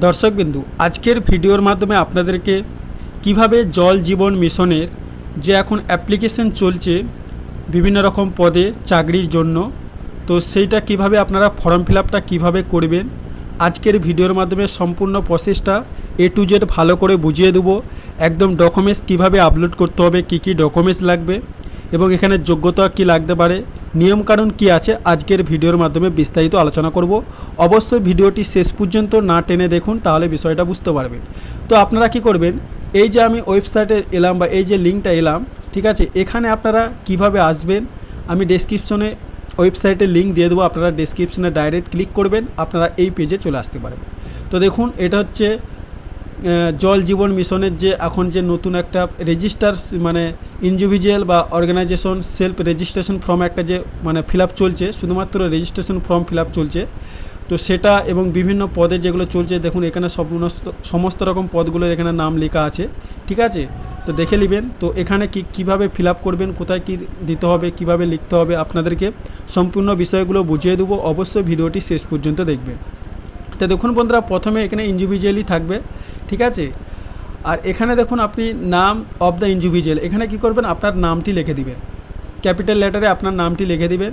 দর্শকবিন্দু আজকের ভিডিওর মাধ্যমে আপনাদেরকে কীভাবে জল জীবন মিশনের যে এখন অ্যাপ্লিকেশন চলছে বিভিন্ন রকম পদে চাকরির জন্য, তো সেইটা কীভাবে আপনারা ফর্ম ফিল আপটা কীভাবে করবেন, আজকের ভিডিওর মাধ্যমে সম্পূর্ণ প্রসেসটা এ টু জেড ভালো করে বুঝিয়ে দেবো, একদম ডকুমেন্টস কীভাবে আপলোড করতে হবে, কী কী ডকুমেন্টস লাগবে এবং এখানে যোগ্যতা কি লাগতে পারে, নিয়মকানুন কি আছে, আজকের ভিডিওর মাধ্যমে বিস্তারিত আলোচনা করব। অবশ্যই ভিডিওটি শেষ পর্যন্ত না টেনে দেখুন, তাহলে বিষয়টা বুঝতে পারবেন। তো আপনারা কি করবেন, এই যে আমি ওয়েবসাইটে এলাম বা এই যে লিঙ্কটা এলাম, ঠিক আছে, এখানে আপনারা কীভাবে আসবেন, আমি ডেসক্রিপশনে ওয়েবসাইটের লিঙ্ক দিয়ে দেবো, আপনারা ডেসক্রিপশনে ডাইরেক্ট ক্লিক করবেন, আপনারা এই পেজে চলে আসতে পারবেন। তো দেখুন, এটা হচ্ছে জল জীবন মিশনের যে এখন যে নতুন একটা রেজিস্টার মানে ইন্ডিভিজুয়াল বা অর্গানাইজেশন সেলফ রেজিস্ট্রেশন ফর্ম একটা যে মানে ফিল চলছে, শুধুমাত্র রেজিস্ট্রেশন ফর্ম ফিল চলছে, তো সেটা এবং বিভিন্ন পদে যেগুলো চলছে, দেখুন এখানে সমস্ত সমস্ত রকম পদগুলোর এখানে নাম লেখা আছে, ঠিক আছে? তো দেখে নেবেন, তো এখানে কি, কীভাবে ফিল করবেন, কোথায় কি দিতে হবে, কীভাবে লিখতে হবে, আপনাদেরকে সম্পূর্ণ বিষয়গুলো বুঝিয়ে দেবো। অবশ্যই ভিডিওটি শেষ পর্যন্ত দেখবেন। তো দেখুন বন্ধুরা, প্রথমে এখানে ইন্ডিভিজুয়ালি থাকবে ঠিক আছে? আর এখানে দেখুন আপনি নাম অফ দ্য ইন্ডিভিজুয়াল এখানে কি করবেন? আপনার নামটি লিখে দিবেন। ক্যাপিটাল লেটারে আপনার নামটি লিখে দিবেন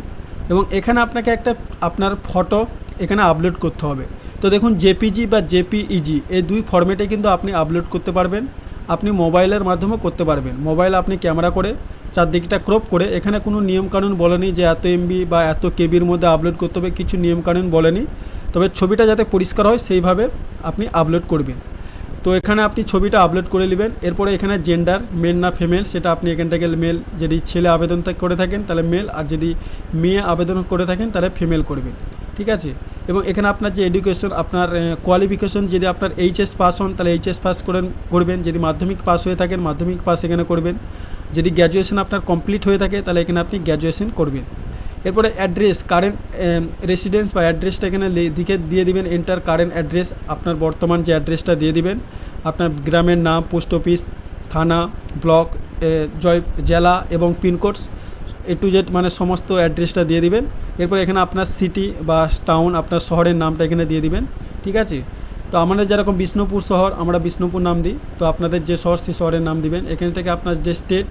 এবং এখানে আপনাকে একটা, আপনার ফটো এখানে আপলোড করতে হবে। তো দেখুন জেপিজি বা জেপিইজি এই দুই ফরম্যাটে কিন্তু আপনি আপলোড করতে পারবেন। আপনি মোবাইলের মাধ্যমে করতে পারবেন। মোবাইল আপনি ক্যামেরা করে, চারদিকটা ক্রপ করে, এখানে কোনো নিয়মকানুন বলেনি যে এত এমবি বা এত কেবির মধ্যে আপলোড করতে হবে, কিছু নিয়মকানুন বলেনি। তবে ছবিটা যাতে পরিষ্কার হয়, সেইভাবে আপনি আপলোড করবেন। তো এখানে আপনি ছবিটা আপলোড করে নেবেন। এরপরে এখানে জেন্ডার মেল না ফিমেল সেটা আপনি এখান থেকে মেল যদি ছেলে আবেদন করে থাকেন, তাহলে মেল আর যদি মেয়ে আবেদন করে থাকেন, তাহলে ফিমেল করবেন। ঠিক আছে? এবং এখানে আপনার যে এডুকেশন আপনার কোয়ালিফিকেশন যদি আপনার এইচএস পাস হন, তাহলে এইচএস পাস করেন, করবেন। যদি মাধ্যমিক পাস হয়ে থাকেন, মাধ্যমিক পাস এখানে করবেন। যদি গ্র্যাজুয়েশন আপনার কমপ্লিট হয়ে থাকে, তাহলে এখানে আপনি গ্র্যাজুয়েশন করবেন। এরপরে অ্যাড্রেস কারেন্ট রেসিডেন্স বা অ্যাড্রেসটা এখানে দিকে দিয়ে দিবেন এন্টার কারেন্ট অ্যাড্রেস আপনার বর্তমান যে অ্যাড্রেসটা দিয়ে দিবেন, আপনার গ্রামের নাম পোস্ট অফিস থানা ব্লক জয়, জেলা এবং পিনকোড এ টু জেড মানে সমস্ত অ্যাড্রেসটা দিয়ে দিবেন। এরপর এখানে আপনার সিটি বা টাউন আপনার শহরের নামটা এখানে দিয়ে দিবেন, ঠিক আছে? তো আমাদের যেরকম বিষ্ণুপুর শহর, আমরা বিষ্ণুপুর নাম দিই। তো আপনাদের যে শহর সেই শহরের নাম দিবেন। এখান থেকে আপনার যে স্টেট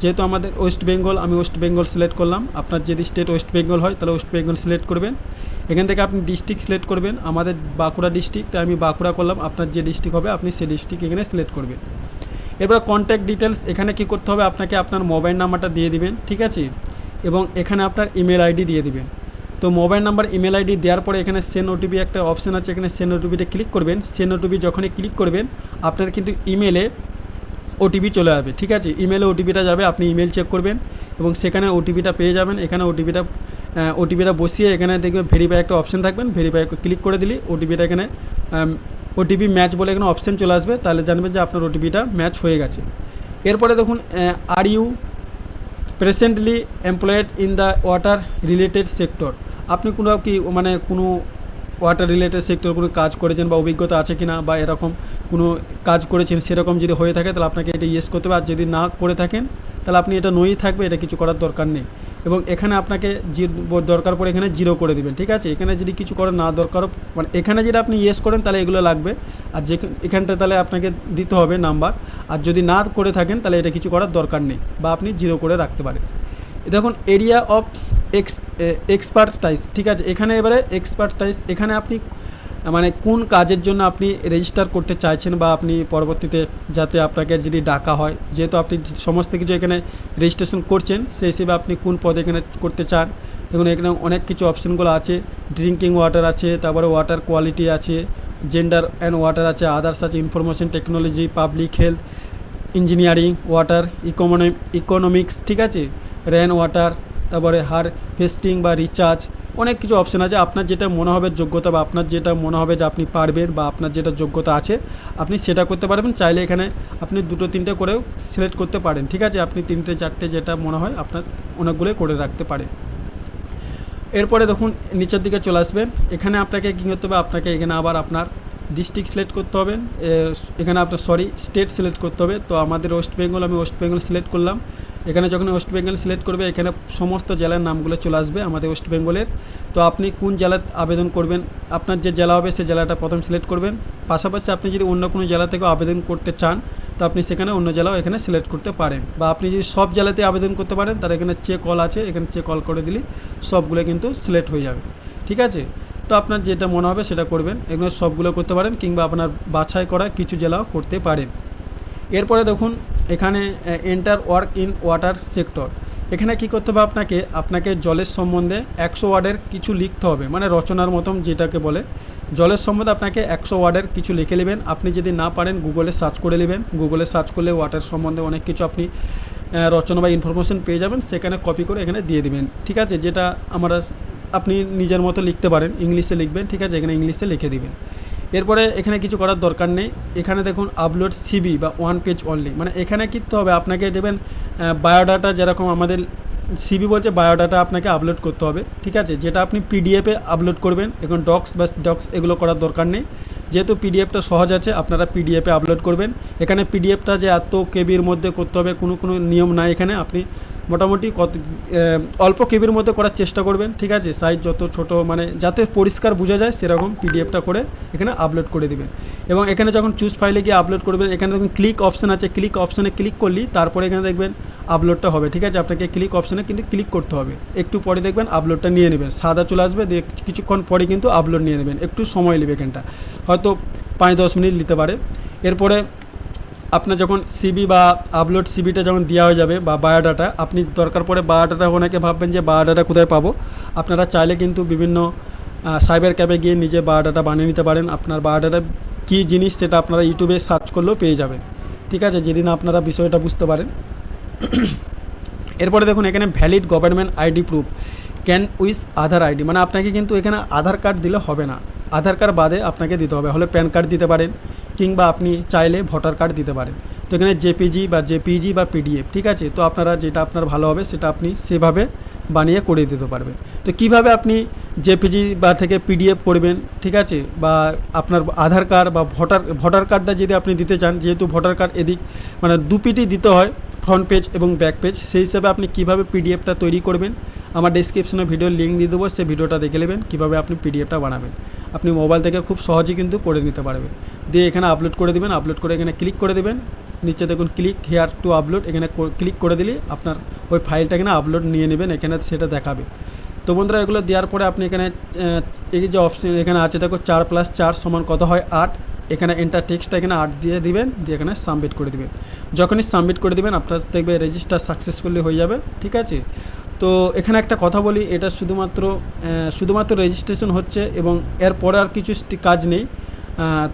যেহেতু আমাদের ওয়েস্ট বেঙ্গল, আমি ওয়েস্ট বেঙ্গল সিলেক্ট করলাম। আপনার যদি স্টেট ওয়েস্ট বেঙ্গল হয়, তাহলে ওয়েস্ট বেঙ্গল সিলেক্ট করবেন। এখান থেকে আপনি ডিস্ট্রিক্ট সিলেক্ট করবেন। আমাদের বাঁকুড়া ডিস্ট্রিক্ট, তাই আমি বাঁকুড়া করলাম। আপনার যে ডিস্ট্রিক্ট হবে, আপনি সেই ডিস্ট্রিক্ট এখানে সিলেক্ট করবেন। এরপর কন্ট্যাক্ট ডিটেলস এখানে কি করতে হবে? আপনাকে আপনার মোবাইল নাম্বারটা দিয়ে দিবেন, ঠিক আছে? এবং এখানে আপনার ইমেল আইডি দিয়ে দিবেন। তো মোবাইল নাম্বার ইমেল আইডি দেওয়ার পরে এখানে সেন ওটিপি একটা অপশান আছে। এখানে সেন ওটিপিতে ক্লিক করবেন। সেন ওটিপি যখনই ক্লিক করবেন, আপনার কিন্তু ইমেলে ওটিপি চলে যাবে ঠিক আছে? ইমেলে ওটিপিটা যাবে, আপনি ইমেল চেক করবেন এবং সেখানে ওটিপিটা পেয়ে যাবেন। এখানে ওটিপিটা ওটিপিটা বসিয়ে এখানে দেখবেন ভেরিফাই একটা অপশান থাকবেন। ভেরিফাই ক্লিক করে দিলি ওটিপিটা এখানে ওটিপি ম্যাচ বলে এখানে অপশান চলে আসবে। তাহলে জানবেন যে আপনার ওটিপিটা ম্যাচ হয়ে গেছে। এরপরে দেখুন are you presently employed in the water related sector আপনি কোনো কি মানে কোনো ওয়াটার রিলেটেড সেক্টর কোনো কাজ করেছেন বা অভিজ্ঞতা আছে কি না বা এরকম কোনো কাজ করেছেন সেরকম যদি হয়ে থাকে, তাহলে আপনাকে এটা ইয়েস করতে হবে। আর যদি না করে থাকেন, তাহলে আপনি এটা নই থাকবে, এটা কিছু করার দরকার নেই। এবং এখানে আপনাকে জি দরকার পড়ে এখানে জিরো করে দেবেন, ঠিক আছে? এখানে যদি কিছু করার না দরকার মানে এখানে যদি আপনি ইয়েস করেন, তাহলে এগুলো লাগবে। আর যে এখানটা তাহলে আপনাকে দিতে হবে নাম্বার আর যদি না করে থাকেন, তাহলে এটা কিছু করার দরকার নেই বা আপনি জিরো করে রাখতে পারেন। দেখুন এরিয়া অফ এক্স এক্সপার্টাইজ ঠিক আছে? এখানে এবারে এক্সপার্টাইজ এখানে আপনি মানে কোন কাজের জন্য আপনি রেজিস্টার করতে চাইছেন বা আপনি পরবর্তীতে যাতে আপনাকে যদি ডাকা হয়, যেহেতু আপনি সমস্ত কিছু এখানে রেজিস্ট্রেশন করছেন, সেই হিসেবে আপনি কোন পদে এখানে করতে চান? দেখুন, এখানে অনেক কিছু অপশানগুলো আছে। ড্রিঙ্কিং ওয়াটার আছে, তারপরে ওয়াটার কোয়ালিটি আছে জেন্ডার অ্যান্ড ওয়াটার আছে আদার্স আছে information technology public health engineering water economy economics ঠিক আছে? রেন ওয়াটার তারপরে হার, ফেস্টিং বা রিচার্জ, অনেক কিছু অপশান আছে। আপনার যেটা মনে হবে যোগ্যতা বা আপনার যেটা মনে হবে যে আপনি পারবেন বা আপনার যেটা যোগ্যতা আছে, আপনি সেটা করতে পারবেন। চাইলে এখানে আপনি দুটো, তিনটে করেও সিলেক্ট করতে পারেন, ঠিক আছে? আপনি তিনটে, চারটে যেটা মনে হয় আপনার অনেকগুলোই করে রাখতে পারেন। এরপরে দেখুন, নিচের দিকে চলে আসবেন। এখানে আপনাকে কী করতে হবে? আপনাকে এখানে আবার আপনার ডিস্ট্রিক্ট সিলেক্ট করতে হবে। এখানে আপনার সরি স্টেট সিলেক্ট করতে হবে। তো আমাদের ওয়েস্ট বেঙ্গল আমি ওয়েস্ট বেঙ্গল সিলেক্ট করলাম। এখানে যখন ওয়েস্ট বেঙ্গল সিলেক্ট করবে, এখানে সমস্ত জেলার নামগুলো চলে আসবে আমাদের ওয়েস্ট বেঙ্গলের তো আপনি কোন জেলায় আবেদন করবেন, আপনার যে জেলা হবে সেই জেলাটা প্রথম সিলেক্ট করবেন। পাশাপাশি আপনি যদি অন্য কোনো জেলা থেকেও আবেদন করতে চান, তো আপনি সেখানে অন্য জেলাও এখানে সিলেক্ট করতে পারেন। বা আপনি যদি সব জেলাতে আবেদন করতে পারেন তার এখানে চেক কল আছে, এখানে চেক কল করে দিলে সবগুলো কিন্তু সিলেক্ট হয়ে যাবে। ঠিক আছে? তো আপনার যেটা মনে হবে সেটা করবেন। এগুলো সবগুলো করতে পারেন কিংবা আপনার বাছাই করা কিছু জেলাও করতে পারেন। এরপরে দেখুন এখানে enter work in water sector এখানে কি করতে হবে আপনাকে? আপনাকে জলের সম্বন্ধে একশো ওয়ার্ডের কিছু লিখতে হবে। মানে রচনার মতন যেটাকে বলে। জলের সম্বন্ধে আপনাকে একশো ওয়ার্ডের কিছু লিখে নেবেন। আপনি যদি না পারেন গুগলে সার্চ করে নেবেন। গুগলে সার্চ করলে ওয়াটার সম্বন্ধে অনেক কিছু আপনি রচনা বা ইনফরমেশন পেয়ে যাবেন। সেখানে কপি করে এখানে দিয়ে দিবেন। ঠিক আছে? যেটা আমরা, আপনি নিজের মতো লিখতে পারেন। ইংলিশে লিখবেন। ঠিক আছে? এখানে ইংলিশে লিখে দিবেন। এরপরে এখানে কিছু করার দরকার নেই। এখানে দেখুন আপলোড সিবি বা ওয়ান পেজ অনলি মানে এখানে কী হবে, আপনাকে দেবেন বায়োডাটা যেরকম আমাদের সিবি বলছে বায়োডাটা আপনাকে আপলোড করতে হবে। ঠিক আছে? যেটা আপনি পিডিএফে আপলোড করবেন, এখন ডক্স বা ডক্স এগুলো করার দরকার নেই। যেহেতু পিডিএফটা সহজ আছে, আপনারা পিডিএফে আপলোড করবেন। এখানে পিডিএফটা যে এত কেবির মধ্যে করতে হবে, কোনো কোনো নিয়ম নাই এখানে। আপনি মোটামুটি কত অল্প কেবির মধ্যে করার চেষ্টা করবেন, ঠিক আছে? সাইজ যত ছোট মানে যাতে পরিষ্কার বোঝা যায়, সেরকম পিডিএফটা করে এখানে আপলোড করে দিবেন। এবং এখানে যখন চুজ ফাইলে গিয়ে আপলোড করবেন, এখানে দেখুন ক্লিক অপশান আছে। ক্লিক অপশানে ক্লিক করলি তারপরে এখানে দেখবেন আপলোডটা হবে, ঠিক আছে? আপনাকে ক্লিক অপশানে কিন্তু ক্লিক করতে হবে। একটু পরে দেখবেন আপলোডটা নিয়ে নেবেন। সাদা চলে আসবে কিছুক্ষণ পরে কিন্তু আপলোড নিয়ে নেবেন। একটু সময় নেবে এখানটা। হয়তো পাঁচ দশ মিনিট নিতে পারে। এরপরে আপনার যখন সিবি বা আপলোড সিবিটা যখন দেওয়া হয়ে যাবে বা বায়োডাটা আপনি দরকার পড়ে বায়োডাটা অনেকে ভাববেন যে বায়োডাটা কোথায় পাবো। আপনারা চাইলে কিন্তু বিভিন্ন সাইবার ক্যাবে গিয়ে নিজে বায়োডাটা বানিয়ে নিতে পারেন। আপনার বায়োডাটা কী জিনিস সেটা আপনারা ইউটিউবে সার্চ করলেও পেয়ে যাবেন। ঠিক আছে? যেদিন আপনারা বিষয়টা বুঝতে পারেন। এরপরে দেখুন, এখানে valid government ID proof can with Aadhaar ID মানে আপনাকে কিন্তু এখানে আধার কার্ড দিলে হবে না। আধার কার্ড বাদে আপনাকে দিতে হবে। হলে প্যান কার্ড দিতে পারেন। কিংবা আপনি চাইলে ভোটার কার্ড দিতে পারেন। তো এখানে জেপিজি বা জেপিজি বা পিডিএফ, ঠিক আছে? তো আপনারা যেটা আপনার ভালো হবে সেটা আপনি সেভাবে বানিয়ে করে দিতে পারবেন। তো কীভাবে আপনি জেপিজি বা থেকে পিডিএফ করবেন, ঠিক আছে? বা আপনার আধার কার্ড বা ভোটার ভোটার কার্ডটা যদি আপনি দিতে চান, যেহেতু ভোটার কার্ড এদিক মানে দু পিটি দিতে হয়, ফ্রন্ট পেজ এবং ব্যাক পেজ, সেই হিসাবে আপনি কীভাবে পিডিএফটা তৈরি করবেন, আমার ডিসক্রিপশনে ভিডিওর লিঙ্ক দিয়ে দেবো, সেই ভিডিওটা দেখে নেবেন, কীভাবে আপনি পিডিএফটা বানাবেন। আপনি মোবাইল থেকে খুব সহজেই কিন্তু করে নিতে পারবেন। দিয়ে এখানে আপলোড করে দেবেন আপলোড করে এখানে ক্লিক করে দেবেন। নিচে দেখুন ক্লিক হেয়ার টু আপলোড এখানে ক্লিক করে দিলে আপনার ওই ফাইলটা এখানে আপলোড নিয়ে নেবেন, এখানে সেটা দেখাবে। তো বন্ধুরা, এগুলো দেওয়ার পরে আপনি এখানে এই যে অপশন এখানে আছে, দেখো চার প্লাস চার সমান কত হয়? আট। এখানে এন্টার টেক্সটটা এখানে আট দিয়ে দিবেন, দিয়ে এখানে সাবমিট করে দিবেন। যখনই সাবমিট করে দিবেন, আপনার দেখবে রেজিস্টার সাকসেসফুলি হয়ে যাবে, ঠিক আছে? তো এখানে একটা কথা বলি, এটা শুধুমাত্র শুধুমাত্র রেজিস্ট্রেশন হচ্ছে এবং এরপরে আর কিছু কাজ নেই।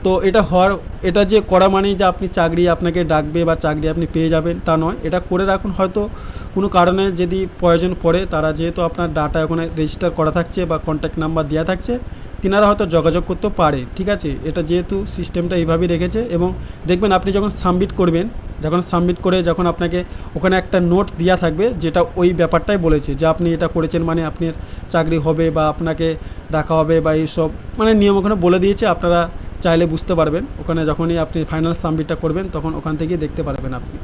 তো এটা হওয়ার, এটা যে করা মানেই যে আপনি চাকরি আপনাকে ডাকবে বা চাকরি আপনি পেয়ে যাবেন তা নয়। এটা করে রাখুন, হয়তো কোনো কারণে যদি প্রয়োজন পড়ে, তারা যেহেতু আপনার ডাটা ওখানে রেজিস্টার করা থাকছে বা কন্ট্যাক্ট নাম্বার দেওয়া থাকছে তিনারা হয়তো যোগাযোগ করতে পারে, ঠিক আছে? এটা যেহেতু সিস্টেমটা এইভাবেই রেখেছে এবং দেখবেন আপনি যখন সাবমিট করবেন, যখন সাবমিট করে যখন আপনাকে ওখানে একটা নোট দেওয়া থাকবে, যেটা ওই ব্যাপারটাই বলেছে যে আপনি এটা করেছেন মানে আপনার চাকরি হবে বা আপনাকে ডাকা হবে বা এইসব মানে নিয়ম ওখানে বলে দিয়েছে, আপনারা চাইলে বুঝতে পারবেন। ওখানে যখনই আপনি ফাইনাল সাবমিটটা করবেন, তখন ওখান থেকেই দেখতে পারবেন আপনি।